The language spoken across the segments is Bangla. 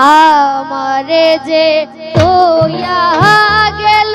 আমারে যে তোয়া গেল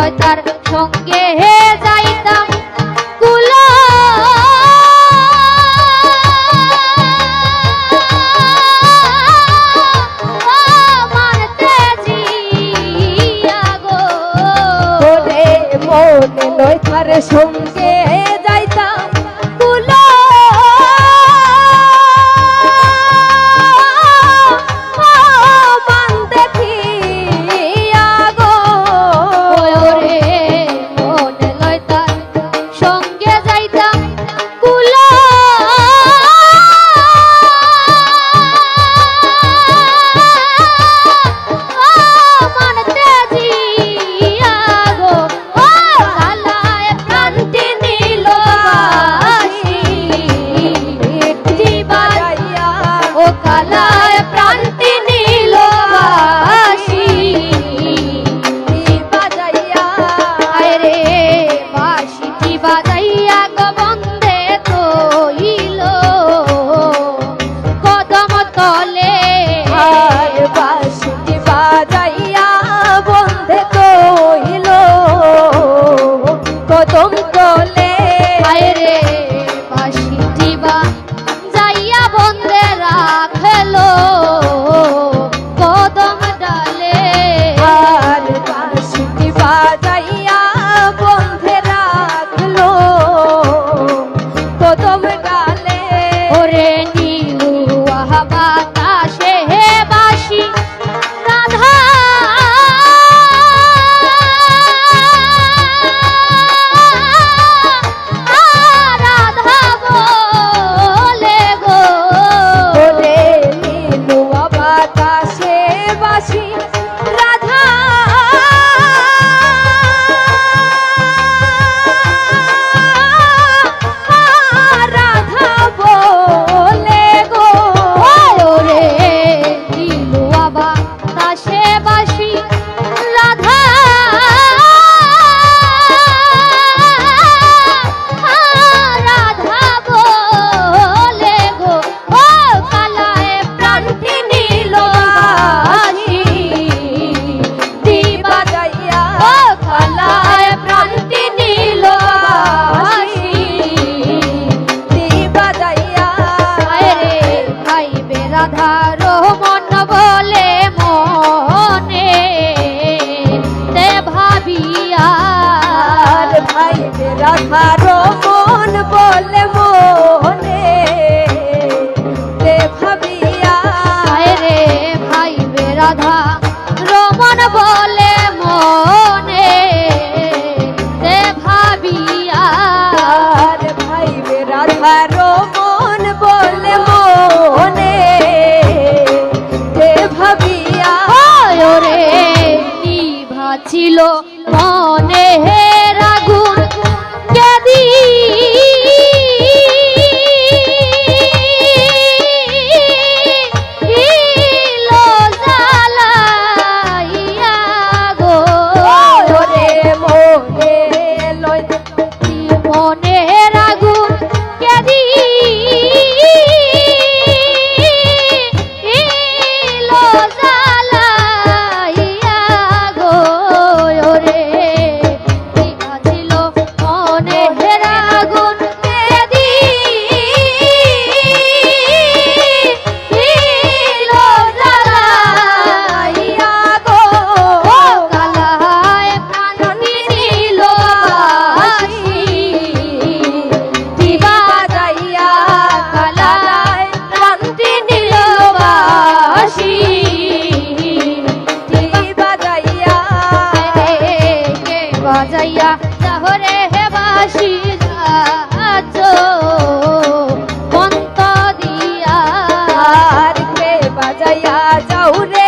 নয় তার সঙ্গে হে যাইতাম কুলা। মনে নয় তার সঙ্গে ছিল। বাজাইয়া তাহরে হে বাসি যাচ্ছ মন্ত দিয়া। কে বাজাইয়া যাও রে